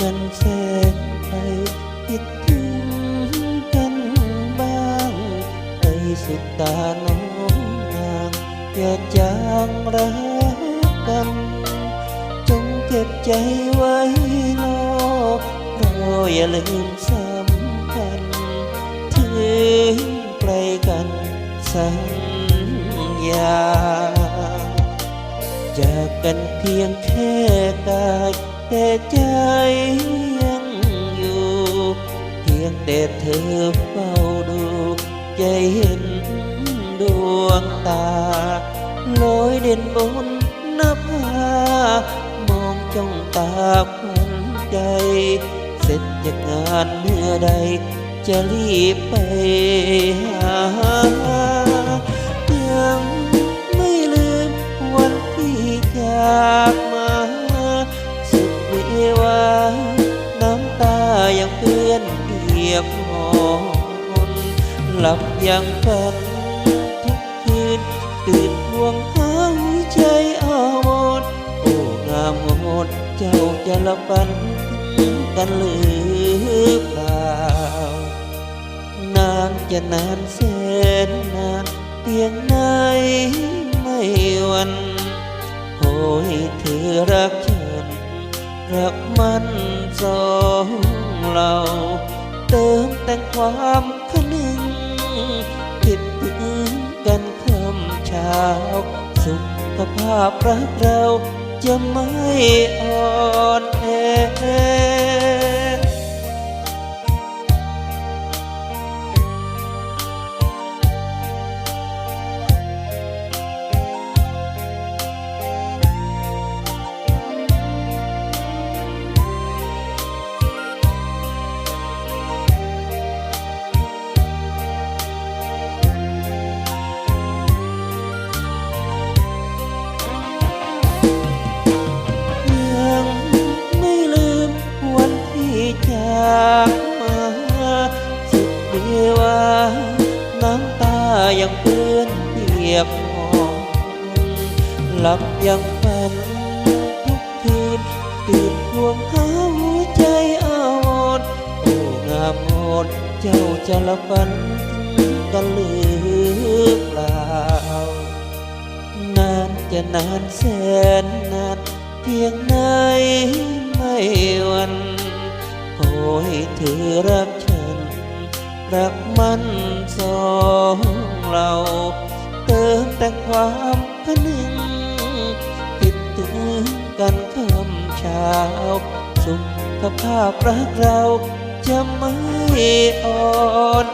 กันแสนไกลคิดถึงกันบ้างไอ้สุดตาน้องนางอย่าจางรักกัน จงเก็บใจไว้รอรออย่าลืมสำคัญถึงไกลกันสัญญาจากกันเพียงแค่กาย แต่ใจยังอยู่เพียงแต่เธอเฝ้าดูใจเห็นดวงตาลอ หลับยังฝันทุกคืนตื่นพวงหาหัวใจอาวรณ์โอ้งามโหดเจ้าจะละฝันกันหรือเปล่านานจะนานแสนนานเพียงไหนไม่หวันโอ้ยเธอรักฉันรักมันสองเรา เติมแต่งความคนึง คิดถึงกันคำเช้า สุขภาพรักเราจะไม่อ่อนแอ จากมาสุดดียวาน้ำตายังเปื้อนเปียกหอนหลับยังฝันทุกคืนตื่นห่วงหาหัวใจอาวรณ์โอ้งามโหดเจ้าจะละฝันถึงกันหรือเปล่านานจะนานแสนนานเพียงไหนไม่ ยเธอรักฉัน รักมันสองเราเติมแต่ความพนึงติดถึงกันคำเช้า สุขภาพรักเราจะไม่อ่อน